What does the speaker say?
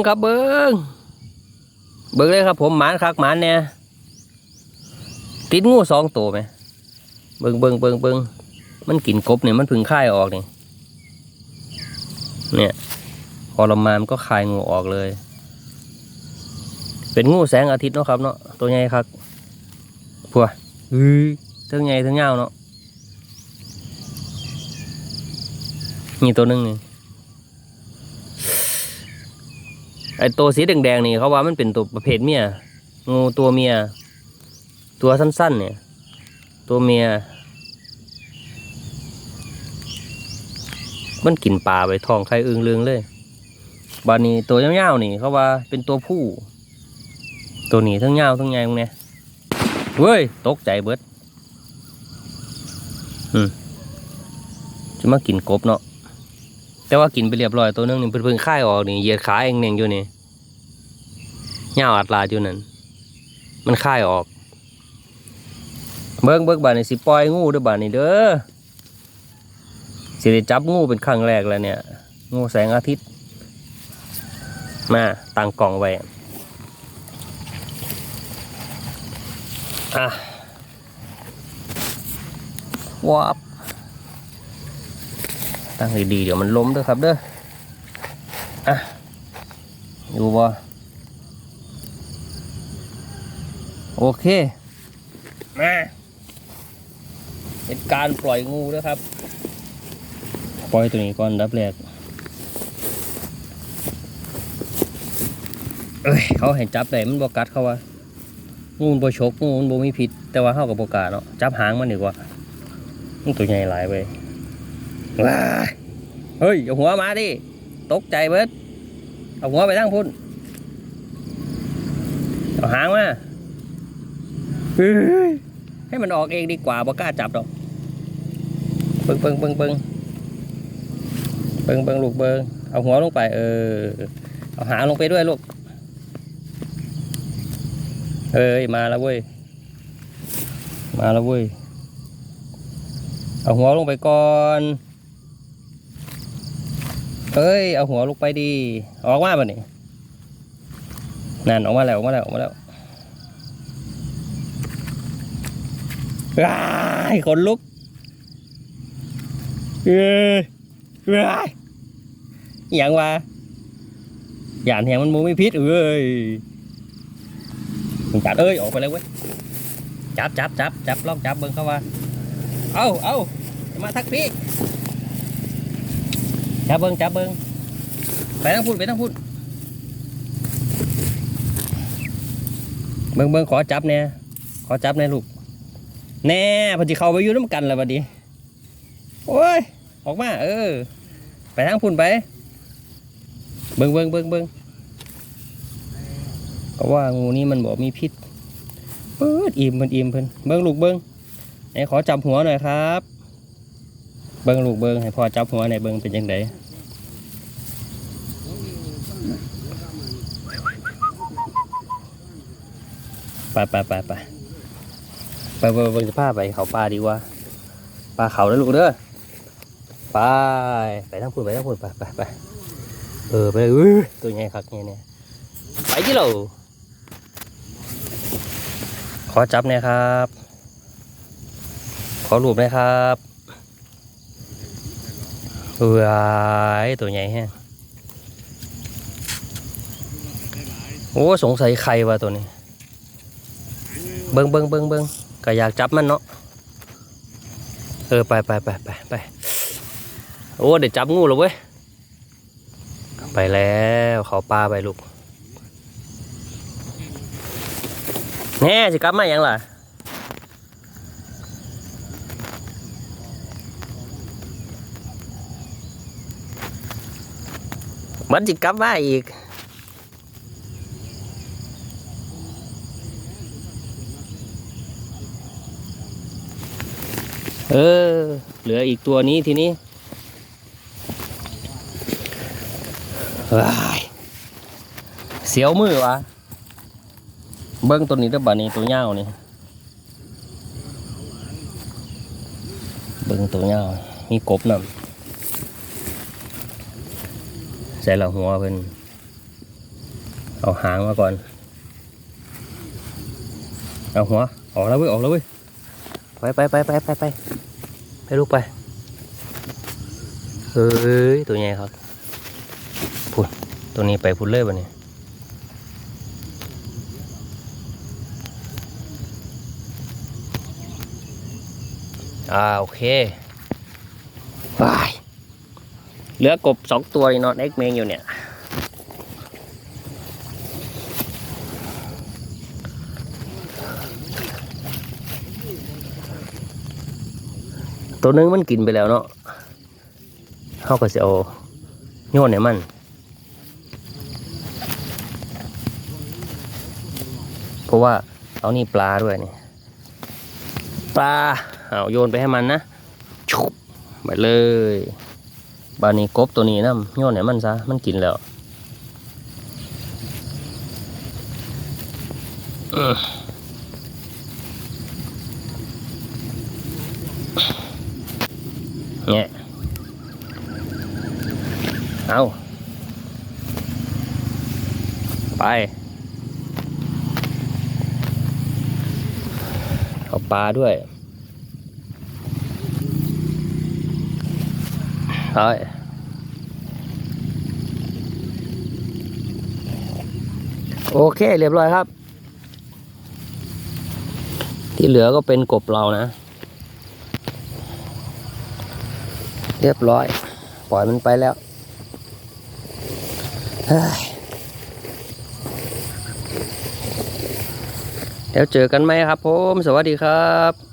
งครับเบิ้งเบิ้งเลยครับผมหมานคักหมานเนี่ยติดงูสองตัวไหมเบิ้งเบิ้งเบิ้งเบิ้งมันกินกบเนี่ยมันเพึ่งค่ายออกนี่เนี่ย พอเรามามันก็คายงูออกเลย เป็นงูแสงอาทิตย์เนาะครับเนาะตัวใหญ่ครับพัวเฮ้ยทั้งใหญ่ทั้งยาวเนาะนี่ตัวหนึงนี่ ไอตัวสีแดงๆนี่เขาว่ามันเป็นตัวประเภทเมียงูตัวเมีย ตัวสั้นๆเนี่ย ตัวเมีย มันกินปลาไปทองใครอึงเลืองเลยบานนี้ตัวยาวๆนี่เขาว่าเป็นตัวผู้ ตัวนี้ทั้งยาวทั้งใหญ่พวกเนี้ยเว้ยตกใจเบิดอืมจะมากินกบเนาะแต่ว่ากินไปเรียบร้อยตัวนึงนี่เพิ่งเพิ่งค่ายออกนี่เหยียดขาเองเน่งอยู่นี่ เงาอัดลาอยู่นั่นมันคายออก เบิ้งเบิ้งบานนี่สิปล่อยงูด้วยบานนี่เด้อสิได้จับงูเป็นครั้งแรกแล้วเนี่ย งูแสงอาทิตย์ มาตั้งกล่องไว้อะวับตั้งดีๆเดี๋ยวมันล้มด้วยครับเด้อ อะ อยู่บ่ โอเคมาเป็นการปล่อยงูแล้วครับ ปล่อยตัวนี้ก่อนดับแรกเอ้ยเขาให้จับได้มันบกัดเขาว่างูมันบ่ชกงูมันบ่มีพิษแต่ว่าเขากับบกล้าเนาะจับหางมันดีกว่ามันตัวใหญ่หลายไปว้ายเฮ้ยเอาหัวมาดิตกใจเบิดเอาหัวไปทั้งพุ่นเอาหางมาเฮ้ย ให้มันออกเองดีกว่าบ่กล้าจับดอกเบิงเบิงเบิงเบิงเบิงเบิงลูกเบิงเอาหัวลงไป เออ เอาหางลงไปด้วยลูก เอ้ยมาแล้วเว้ย มาแล้วเว้ย เอาหัวลงไปก่อนเอ้ย เอาหัวลงไปดี ออกมาบ่นี่นั่นออกมาแล้วออกมาแล้วออกมาแล้ว ว้ายขนลุกเอ้ยว้ายอย่างวะหยานแหงมันมูไม่พิษเอ้ยจับเอ้ยออกไปเลยเว้ยจับจับจับจับลองจับเบิ่งเข้าว่าเอาเอามาทักพี่จับเบิ้งจับเบิ้งไปทั้งพูดไปทั้งพูดเบิ้งเบิ้งขอจับเนี่ยขอจับแน่ลูก แน่พอดีเขาไปอยู่น้ำกันแล้วบัดนี้โอ้ย ออกมา เออ ไปทั้งพูดไป เบิ้งเบิ้งเบิ้งเบิ้งก็ว่างูนี้มันบอกมีพิษเปิดอิ่มเพิ่นอิ่มเพิ่นเบิ้งลูกเบิ้งไหนขอจับหัวหน่อยครับ เบิ้งลูกเบิ้งให้พ่อจับหัวในอยเบิ้งเป็นยังไงไปไปไปไป ไปเบิ้งเบิ้งจะพาไปเขาป่าดีกว่าป่าเขาแล้วลูกเด้อไปไปทั้งพูดไปทั้งพูดไปไปไปเออไปเลยอื้อตัวใหญ่คักเนี่ยเนี่ยไปที่เราขอจับน่ยครับ ขอรูปน่อยครับเอ้ยตัวใหญ่แฮะโอ้สงสัยใครวะตัวนี้ เบิ้งเบิ้งเบิ้งเบิ้ง ก็อยากจับมันเนาะเออไปไปไปไปไปโอ้เดี๋ยวจับงูแล้วเว้ยไปแล้วเขาปลาไปลูกแน่จะกลับมาอย่างล่ะมันจะกลับมาอีก เออ เหลืออีกตัวนี้ทีนี้ว้ายเสียวมือวะเบิ้งตัวนี้เด้อบัดนี้ตัวเงานี่เบิ้งตัวเงามีกบนำใส่ละหัวเพิ่นเอาหางมาก่อน เอาหัว ออกแล้วเว้ย ออกแล้วเว้ย ไปไปไปไปไปไป ไปลูกไป เฮ้ย ตัวใหญ่ครับพุ่นตัวนี้ไปพุ่นเลยปะเนี่ยอ่าโอเคไปเหลือกบสองตัวนี่นอนเอ็กเมงอยู่เนี่ย ตัวนึงมันกินไปแล้วเนาะเขาก็จะเอาโยนให้มัน เพราะว่าเอานี่ปลาด้วยนี่ปลาเอาโยนไปให้มันนะชุบไปเลยบานี้กบตัวนี้นะโยนให้มันซะมันกินแล้วอ เนี่ยเอาไป เอาปลาด้วยเฮ้ยโอเค เรียบร้อยครับ ที่เหลือก็เป็นกบเรานะ เรียบร้อย ปล่อยมันไปแล้วเฮ้ยเดี๋ยวเจอกันไหมครับผม สวัสดีครับ